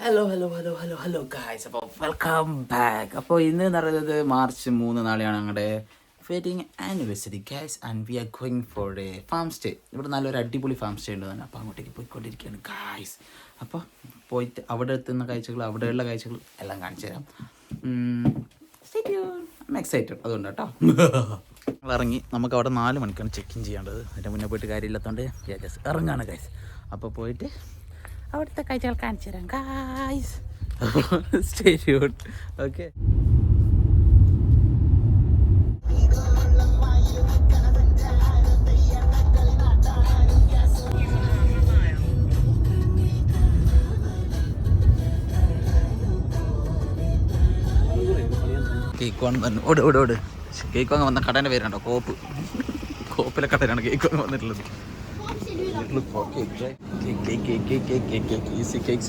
Hello hello hello hello hello guys അപ്പോൾ welcome back അപ്പോൾ ഇന്ന് പറയുന്നത് മാർച്ച് മൂന്ന് നാളെയാണ് ഞങ്ങളുടെ wedding anniversary guys and we are going for a farm stay ഇവിടെ നല്ലൊരു അടിപൊളി ഫാം സ്റ്റേ ഉണ്ട് തന്നെ. അപ്പോൾ അങ്ങോട്ടേക്ക് പോയിക്കൊണ്ടിരിക്കുകയാണ് ഗായ്സ് അപ്പോൾ പോയിട്ട് അവിടെ എത്തുന്ന കാഴ്ചകൾ അവിടെയുള്ള കാഴ്ചകൾ എല്ലാം കാണിച്ചു തരാം എക്സൈറ്റഡ് അതുകൊണ്ട് കേട്ടോ ഇറങ്ങി നമുക്ക് അവിടെ നാല് മണിക്കാണ് ചെക്ക് ഇൻ ചെയ്യേണ്ടത്. അതിന്റെ മുന്നേ പോയിട്ട് കാര്യമില്ലാത്തതുകൊണ്ട് ഗ്യാജസ് ഇറങ്ങാണ് ഗൈസ് അപ്പോൾ പോയിട്ട് അവിടുത്തെ കാഴ്ചകൾ കാണിച്ചു തരാം. ഗായ്സ് സ്റ്റേ ഓക്കെ ഓട് ഓട് ഓട്. കേക്ക് വാങ്ങാൻ വന്ന കടേന്റെ പേരുണ്ടോ? കോപ്പ്. കോപ്പിലെ കടയിലാണ് കേക്ക് വാങ്ങാൻ വന്നിട്ടുള്ളത്. Easy cake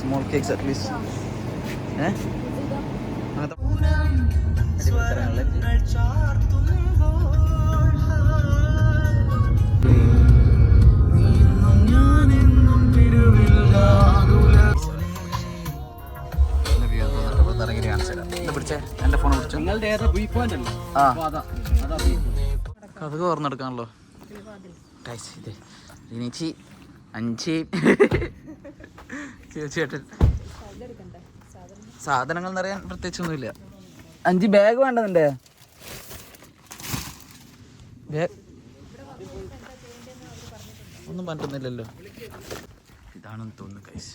small cakes at least ties ഓർന്നെടുക്കാണല്ലോ ഇനിച്ചി അഞ്ചി. തീർച്ചയായിട്ടും സാധനങ്ങൾ എന്നറിയാൻ പ്രത്യേകിച്ചൊന്നുമില്ല. അഞ്ച് ബാഗ് വേണ്ടതിന്റെ ഒന്നും പറ്റുന്നില്ലല്ലോ. ഇതാണെന്ന് തോന്നുന്നു കൈസ്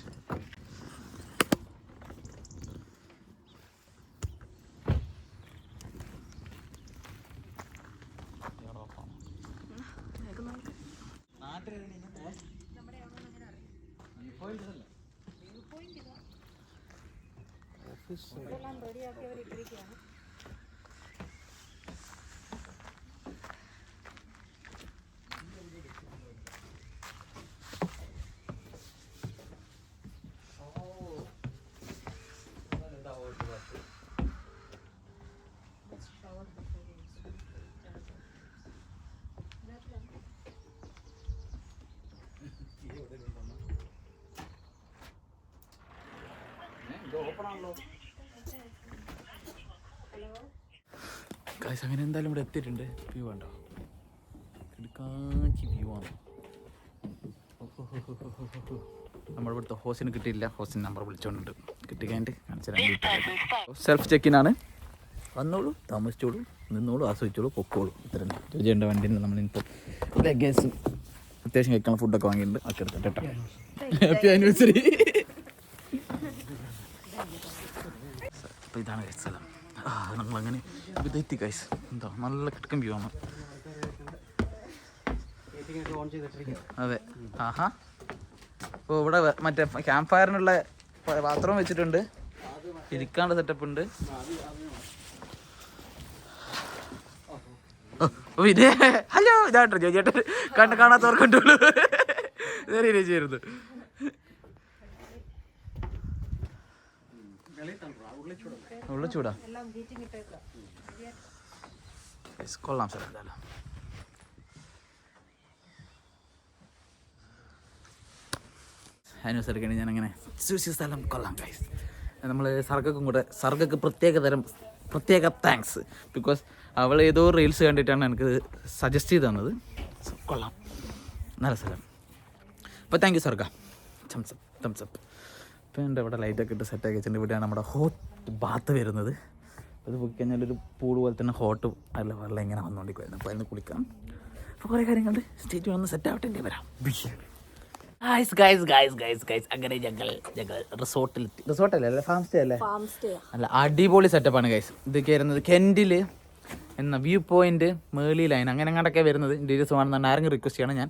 ഓഫീസ് റെഡിയാക്കിയവർ ഇട്ടിരിക്കുകയാണ് ഗൈസ് അങ്ങനെ എന്തായാലും ഇവിടെ എത്തിയിട്ടുണ്ട്. വ്യൂ കണ്ടോ? എടുക്കാച്ചി വ്യൂ ആണ്. നമ്മുടെ ഇവിടുത്തെ ഹോസിന് കിട്ടിയില്ല ഹോസിന് നമ്പർ വിളിച്ചോണ്ട് കിട്ടി കഴിഞ്ഞിട്ട് കാണിച്ചു സെൽഫ് ചെക്കിനാണ് വന്നോളൂ താമസിച്ചോളൂ നിന്നോളൂ ആസ്വദിച്ചോളൂ പൊക്കോളൂ. ഇത്ര രുചിയുണ്ട് വണ്ടിയിൽ നമ്മളിപ്പോൾ ലഗേജ് അത്യാവശ്യം കഴിക്കാനുള്ള ഫുഡൊക്കെ വാങ്ങിയിട്ടുണ്ട്. ഒക്കെ എടുത്തിട്ട് കേട്ടോ. ഹാപ്പി ആനിവേഴ്സറി അപ്പോൾ ഇതാണ് guys സ്ഥലം നമ്മളങ്ങനെ ഇതെത്തി കൈസ് എന്താ നല്ല കിടക്കൻ വ്യൂ ആണ് അതെ ആഹാ അപ്പോൾ ഇവിടെ മറ്റേ ക്യാമ്പ് ഫയറിനുള്ള ബാത്റൂം വെച്ചിട്ടുണ്ട് ഇരിക്കാനുള്ള സെറ്റപ്പ് ഉണ്ട് ഹലോ ഇതാട്ടോ ജോജേട്ടൻ കണ്ണ് കാണാത്തവർക്കുണ്ടല്ലോ ചേരുന്നു ഉള്ള ചൂടാ. കൊള്ളാം സാർ എന്തായാലും ഞാൻ അങ്ങനെ സൂക്ഷിച്ച സ്ഥലം കൊള്ളാം ഗൈസ് നമ്മൾ സർഗക്കും കൂടെ സർഗക്ക് പ്രത്യേക തരം പ്രത്യേക താങ്ക്സ് ബിക്കോസ് അവൾ ഏതോ റീൽസ് കണ്ടിട്ടാണ് എനിക്ക് സജസ്റ്റ് ചെയ്ത് തന്നത്. കൊള്ളാം. നല്ല സ്ഥലം. അപ്പോൾ താങ്ക് യു സർഗ തംസപ്പ് തംസപ്പ് എന്റെ ഇവിടെ ലൈറ്റൊക്കെ ഇട്ട് സെറ്റാക്കി വെച്ചിട്ടുണ്ട്. ഇവിടെയാണ് നമ്മുടെ ഹോട്ട് ബാത്ത് വരുന്നത്. അത് പോയി കഴിഞ്ഞാൽ ഒരു പൂൾ പോലെ തന്നെ ഹോട്ട് അല്ല വെള്ളം ഇങ്ങനെ വന്നുകൊണ്ടിരിക്കുമായിരുന്നു അപ്പോൾ അതിന് കുളിക്കാം. അപ്പോൾ കുറേ കാര്യങ്ങളുണ്ട്. സ്റ്റേറ്റ് വന്ന് സെറ്റ് ആവട്ടെ വരാം. Guys guys guys guys guys അങ്ങനെ ഞങ്ങൾ ഞങ്ങൾ റിസോർട്ടിൽ റിസോർട്ടല്ലേ അല്ലേ? ഫാം സ്റ്റേ അല്ലേ? അല്ല അടിപൊളി സെറ്റപ്പാണ് ഗൈസ് ഇത് കയറുന്നത് കെൻഡിൽ എന്ന വ്യൂ പോയിന്റ് മേളി ലൈൻ അങ്ങനെ അങ്ങോട്ടൊക്കെ വരുന്നത്. ഡീറ്റെയിൽസ് വേണമെന്നാണ് ആരെങ്കിലും റിക്വസ്റ്റ് ചെയ്യണം ഞാൻ.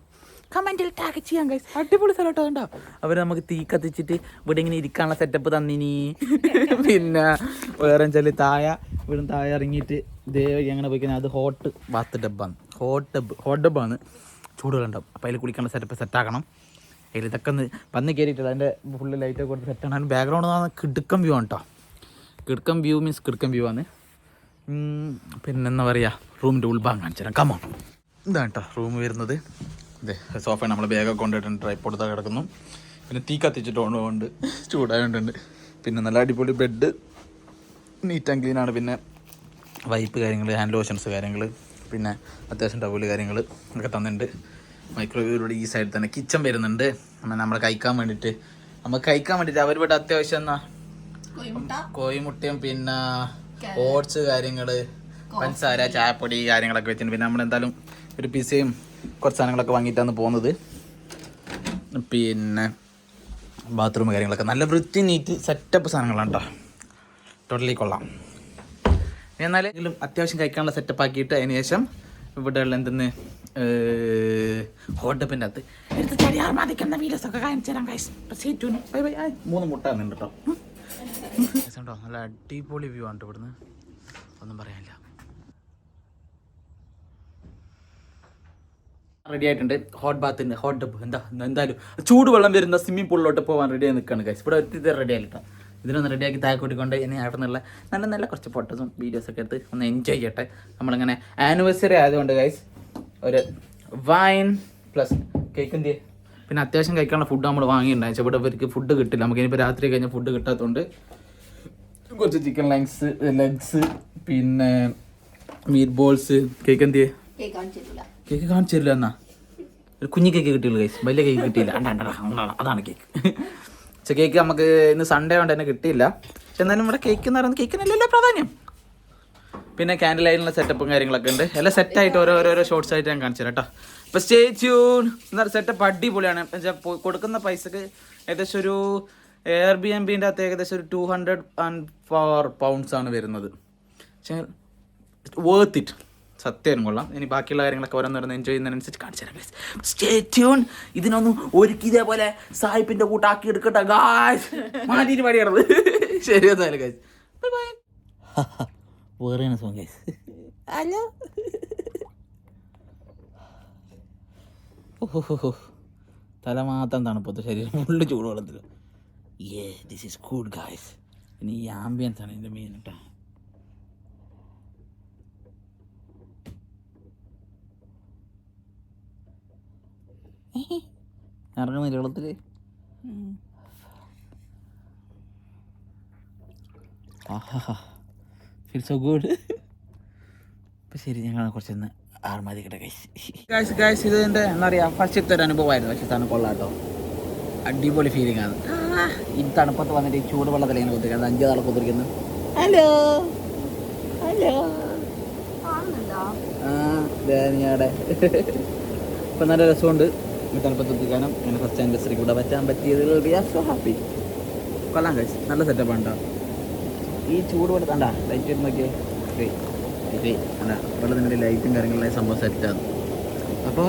കമന്റിൽ ടാഗ് ചെയ്യാം ഗൈസ് അടിപൊളി സ്ഥലം കേട്ടോ കണ്ടോ അവർ നമുക്ക് തീ കത്തിച്ചിട്ട് ഇവിടെ ഇങ്ങനെ ഇരിക്കാനുള്ള സെറ്റപ്പ് തന്നിനി. പിന്നെ വേറെ വെച്ചാൽ തായ ഇവിടെ താഴെ ഇറങ്ങിയിട്ട് ദേവി വഴി അങ്ങനെ പോയി കഴിഞ്ഞാൽ അത് ഹോട്ട് ബാത്ത് ഡബ്ബാണ് ഹോട്ട് ഡബ് ഹോട്ട് ഡബ്ബാണ് ചൂടുകളുണ്ടാവും അപ്പോൾ അതിൽ കുളിക്കാനുള്ള സെറ്റപ്പ് സെറ്റാക്കണം അതിൽ ഇതൊക്കെ ഒന്ന് വന്ന് കയറിയിട്ട് അതിന്റെ ഫുള്ള് ലൈറ്റൊക്കെ കൊടുത്ത് സെറ്റാണ് ബാക്ക്ഗ്രൗണ്ട് എന്ന് പറഞ്ഞാൽ കിടുക്കം വ്യൂ ആണ് കേട്ടോ കിടുക്കം വ്യൂ മീൻസ് കിടുക്കം വ്യൂ ആണ്. പിന്നെന്താ പിന്നെ എന്താ പറയുക റൂമിന്റെ ഉൾഭാഗം കാണിച്ചു തരാം കമോ ഇതാണ് കേട്ടോ റൂം വരുന്നത്. ഇതേ സോഫ നമ്മൾ ബാഗൊക്കെ കൊണ്ടുപോയിട്ടുണ്ട് ഡ്രൈ താ കിടക്കുന്നു. പിന്നെ തീ കത്തിച്ചിട്ടുണ്ട് ചൂടായതുകൊണ്ട് പിന്നെ നല്ല അടിപൊളി ബെഡ് നീറ്റ് ആൻഡ് ക്ലീൻ ആണ്. പിന്നെ വൈപ്പ് കാര്യങ്ങൾ ഹാൻഡ് ലോഷൻസ് കാര്യങ്ങൾ പിന്നെ അത്യാവശ്യം ടവൽ കാര്യങ്ങൾ ഒക്കെ തന്നിട്ടുണ്ട്. മൈക്രോവേവിലൂടെ ഈ സൈഡിൽ തന്നെ കിച്ചൺ വരുന്നുണ്ട്. നമ്മൾ നമ്മൾ കഴിക്കാൻ വേണ്ടിയിട്ട് നമുക്ക് കഴിക്കാൻ വേണ്ടിയിട്ട് അവർ ഇവിടെ അത്യാവശ്യം എന്നാ കോഴിമുട്ടയും പിന്നെ ഓട്സ് കാര്യങ്ങൾ പഞ്ചസാര ചായപ്പൊടി കാര്യങ്ങളൊക്കെ വെച്ചിട്ടുണ്ട്. പിന്നെ നമ്മൾ നമ്മളെന്തായാലും ഒരു പിസയും കുറച്ച് സാധനങ്ങളൊക്കെ വാങ്ങിയിട്ടാണ് പോകുന്നത്. പിന്നെ ബാത്റൂം കാര്യങ്ങളൊക്കെ. നല്ല വൃത്തി നീറ്റ് സെറ്റപ്പ് സാധനങ്ങളാണ് കേട്ടോ ടോട്ടലി കൊള്ളാം. എന്നാലും അത്യാവശ്യം കഴിക്കാനുള്ള സെറ്റപ്പ് ആക്കിയിട്ട് അതിന് ശേഷം ഇവിടെ ഉള്ള എന്തെന്ന് ഹോട്ടപ്പിന്റെ അകത്ത് എടുത്ത് ചടിയാർ മതിക്കുന്ന വീഡിയോസ് കാണിച്ചു തരാം ബൈ. മൂന്ന് മുട്ട കേട്ടോ നല്ല അടിപൊളി വ്യൂ ആണ് ഇവിടുന്ന്. ഒന്നും പറയാനില്ല. റെഡി ആയിട്ടുണ്ട്. ഹോട്ട് ബാത്തിന് ഹോട്ട് ഡബ് എന്താ എന്തായാലും ചൂടുവെള്ളം വരുന്ന സ്വിമ്മിംഗ് പൂളിലോട്ട് പോകാൻ റെഡി ആയി നിൽക്കുകയാണ് ഗൈസ് ഇവിടെ ഒത്തിരി റെഡി ആയിട്ടോ. ഇതിനൊന്ന് റെഡിയാക്കി താഴെ കൂട്ടിക്കൊണ്ട് ഇനി അവിടെ നിന്നുള്ള നല്ല നല്ല കുറച്ച് ഫോട്ടോസും വീഡിയോസ് ഒക്കെ എടുത്ത് ഒന്ന് എൻജോയ് ചെയ്യട്ടെ. നമ്മളിങ്ങനെ ആനിവേഴ്സറി ആയതുകൊണ്ട് ഗൈസ് ഒരു വൈൻ പ്ലസ് കേക്ക് എന്ത് പിന്നെ അത്യാവശ്യം കഴിക്കാനുള്ള ഫുഡ് നമ്മൾ വാങ്ങിയിട്ടുണ്ടായി ഇവിടെ ഇവർക്ക് ഫുഡ് കിട്ടില്ല. നമുക്ക് ഇനിയിപ്പോൾ രാത്രി കഴിഞ്ഞാൽ ഫുഡ് കിട്ടാത്തതുകൊണ്ട് കുറച്ച് ചിക്കൻ ലെഗ്സ് ലെഗ്സ് പിന്നെ മീറ്റ് ബോൾസ് കേക്ക് എന്ത് കേക്ക് കാണിച്ചു തരില്ല എന്നാ. ഒരു കുഞ്ഞു കേക്ക് കിട്ടിയുള്ളൂ കൈസ് വലിയ കേക്ക് കിട്ടിയില്ല. അതാണ് കേക്ക്. പക്ഷെ കേക്ക് നമുക്ക് ഇന്ന് സൺഡേ കൊണ്ട് തന്നെ കിട്ടിയില്ല. പക്ഷെ എന്നാലും ഇവിടെ കേക്ക് എന്ന് പറയുന്നത് കേക്കിനല്ലല്ലോ പ്രാധാന്യം. പിന്നെ ക്യാൻഡിൽ ലൈറ്റിനുള്ള സെറ്റപ്പും കാര്യങ്ങളൊക്കെ ഉണ്ട്. എല്ലാം സെറ്റായിട്ട് ഓരോ ഓരോ ഷോർട്സ് ആയിട്ട് ഞാൻ കാണിച്ചു തരാം കേട്ടോ. അപ്പോൾ സ്റ്റേ ട്യൂൺ എന്താ സെറ്റപ്പ് അടിപൊളിയാണ്. കൊടുക്കുന്ന പൈസക്ക് ഏകദേശം ഒരു എയർ ബി എം ബിന്റെ അകത്ത് ഏകദേശം ഒരു two hundred and four pounds ആണ് വരുന്നത്. പക്ഷേ വേർത്ത് ഇറ്റ് സത്യം കൊള്ളാം. ഇനി ബാക്കിയുള്ള കാര്യങ്ങളൊക്കെ ഓരോന്നോരോന്ന് എൻജോയ് ചെയ്യുന്നതിനനുസരിച്ച് കാണിച്ചു തരാം സ്റ്റേ ട്യൂൺ ഇതിനൊന്നും ഒരുക്കി ഇതേപോലെ സായിപ്പിന്റെ കൂട്ടാക്കി എടുക്കട്ടെ ഗായ്സ് മാറ്റിയിട്ട് പാടിയാണത് ശരി എന്നാലും ഗൈസ് ബൈ ബൈ വേറെ സോങ് ഗൈസ് ഹലോ. ഓഹോ തല മാത്രം തണുപ്പത്ത് ശരീരം ഫുള്ള് ചൂടുവെള്ളത്തിൽ ഏ ദിസ് ഈസ് ഗുഡ് ഗായ്സ് ഇനി ഈ ആംബിയൻസ് ആണ് എന്റെ മെയിൻ കേട്ടോ ഇറങ്ങുന്നില്ല മലയാളത്തിൽ? ഫീൽ സോ ഗുഡ് അപ്പം ശരി ഞങ്ങൾ കുറച്ചൊന്ന് ആർമാദിക്കട്ടെ ഗൈസ് ഗൈസ് ഇത് എന്റെ എന്താ പറയുക ഫസ്റ്റത്തെ ഒരു അനുഭവമായിരുന്നു. പക്ഷേ തണുപ്പ് കൊള്ളാട്ടോ അടിപൊളി ഫീലിംഗ് ആണ്. ഈ തണുപ്പത്ത് വന്നിട്ട് ഈ ചൂട് വെള്ളത്തിൽ ഇങ്ങനെ കുത്തിരിക്കുന്നത് അഞ്ച് നാളെ കുത്തിരിക്കുന്നു. ഹലോ ഹലോ ആ ഞാടെ ഇപ്പം നല്ല രസമുണ്ട്. എത്തിക്കാനും അങ്ങനെ ഫസ്റ്റ് ആനിവേഴ്സറി കൂടെ പറ്റാൻ പറ്റിയതിൽ വി ആർ സോ ഹാപ്പി കൊള്ളാം കഴിച്ച് നല്ല സെറ്റപ്പ് ഉണ്ടോ ഈ ചൂട് പോലെ കണ്ടാ ലൈറ്റ് വരുന്ന നോക്കിയേ കണ്ടാ. വെള്ളത്തിന്റെ ലൈറ്റും കാര്യങ്ങളെല്ലാം സംഭവം സെറ്റാണ് അപ്പോൾ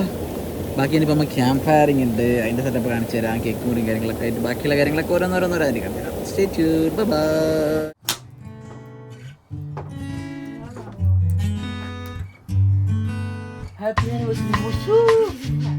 ബാക്കി ഇനിയിപ്പോൾ നമ്മൾ ക്യാമ്പ് ഫയറിംഗ് ഉണ്ട്. അതിന്റെ സെറ്റപ്പ് കാണിച്ചു തരാം. കേക്ക് മുറിയും കാര്യങ്ങളൊക്കെ ആയിട്ട് ബാക്കിയുള്ള കാര്യങ്ങളൊക്കെ ഓരോന്നോരോന്നോരായിരിക്കും stay happy anniversary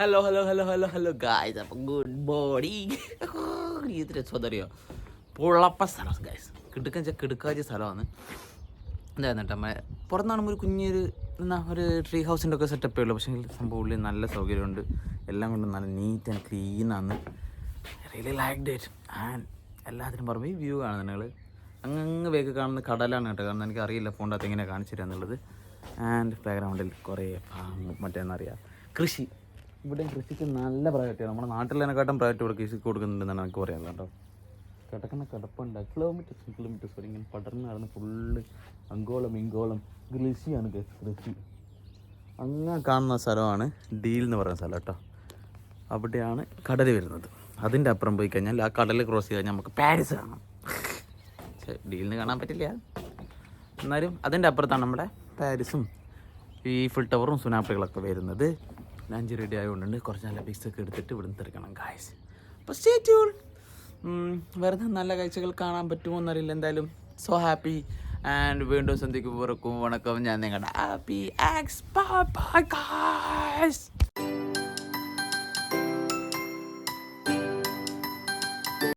hello hello hello hello hello guys അപ്പം ഗുഡ് മോർണിംഗ് ഇത് സ്വതറിയോ പുള്ളപ്പ സ്ഥലം ഗായ്സ് കിടക്കാൻ വെച്ചാൽ കിടുക്കാച്ച സ്ഥലമാണ്. എന്തായിരുന്നു കേട്ടോ മ- പുറത്താണെങ്കിൽ ഒരു കുഞ്ഞൊരു എന്നാ ഒരു ട്രീ ഹൗസിന്റെ ഒക്കെ സെറ്റപ്പേ ഉള്ളൂ. പക്ഷേ സംഭവം ഉള്ളിൽ നല്ല സൗകര്യമുണ്ട്. എല്ലാം കൊണ്ടും നല്ല നീറ്റ് ആൻഡ് ക്ലീൻ ആണ്. റിയലി ലൈക്ക് ഡേറ്റ് ആൻഡ് എല്ലാത്തിനും പുറമെ ഈ വ്യൂ കാണുന്നത് നിങ്ങൾ അങ്ങ് വേക്ക് കാണുന്ന കടലാണ് കേട്ടോ. കാരണം എനിക്ക് അറിയില്ല ഫോണിന്റെ അകത്ത് എങ്ങനെ കാണിച്ചു തരാന്നുള്ളത്. ആൻഡ് ബാക്ക്ഗ്രൗണ്ടിൽ കുറേ ഫാം മറ്റേന്നറിയാം കൃഷി. ഇവിടെ കൃഷിക്ക് നല്ല പ്രയോറിറ്റിയാണ് നമ്മുടെ നാട്ടിലേനെക്കാട്ടും പ്രയോറിറ്റി ഇവിടെ കൃഷിക്ക് കൊടുക്കുന്നുണ്ടെന്നാണ് എനിക്ക് പറയാനുള്ളത് കേട്ടോ. കിടക്കുന്ന കിടപ്പുണ്ട്. കിലോമീറ്റേഴ്സ് കിലോമീറ്റേഴ്സ് വരെ ഇങ്ങനെ പടർന്ന് നടന്ന് ഫുള്ള് അങ്കോളം ഇങ്കോളം കൃഷിയാണ് കൃഷി. അങ്ങനെ കാണുന്ന സ്ഥലമാണ് ഡീൽ എന്ന് പറയുന്ന സ്ഥലം കേട്ടോ. അവിടെയാണ് കടൽ വരുന്നത്. അതിന്റെ അപ്പുറം പോയി കഴിഞ്ഞാൽ ആ കടൽ ക്രോസ് ചെയ്ത് കഴിഞ്ഞാൽ നമുക്ക് പാരീസ് കാണാം. ഡീലിന് കാണാൻ പറ്റില്ല. എന്നാലും അതിന്റെ അപ്പുറത്താണ് നമ്മുടെ പാരീസും ഈ ഫുൾ ടവറും സുനാപ്പികളൊക്കെ വരുന്നത്. ലഞ്ച് റെഡി ആയതുകൊണ്ട് കുറച്ച് നല്ല പിക്സ് ഒക്കെ എടുത്തിട്ട് ഇവിടുന്ന് തീർക്കണം ഗായ്സ് അപ്പോൾ സ്റ്റേ വെറുതെ നല്ല കാഴ്ചകൾ കാണാൻ പറ്റുമോ എന്നറിയില്ല എന്തായാലും. സോ ഹാപ്പി ആൻഡ് വീണ്ടും സന്ധിക്ക് പുറക്കും. വണക്കം. ഞാൻ നിങ്ങളുടെ ഹാപ്പി ആക്സ് ബൈ ബൈ ഗായ്സ്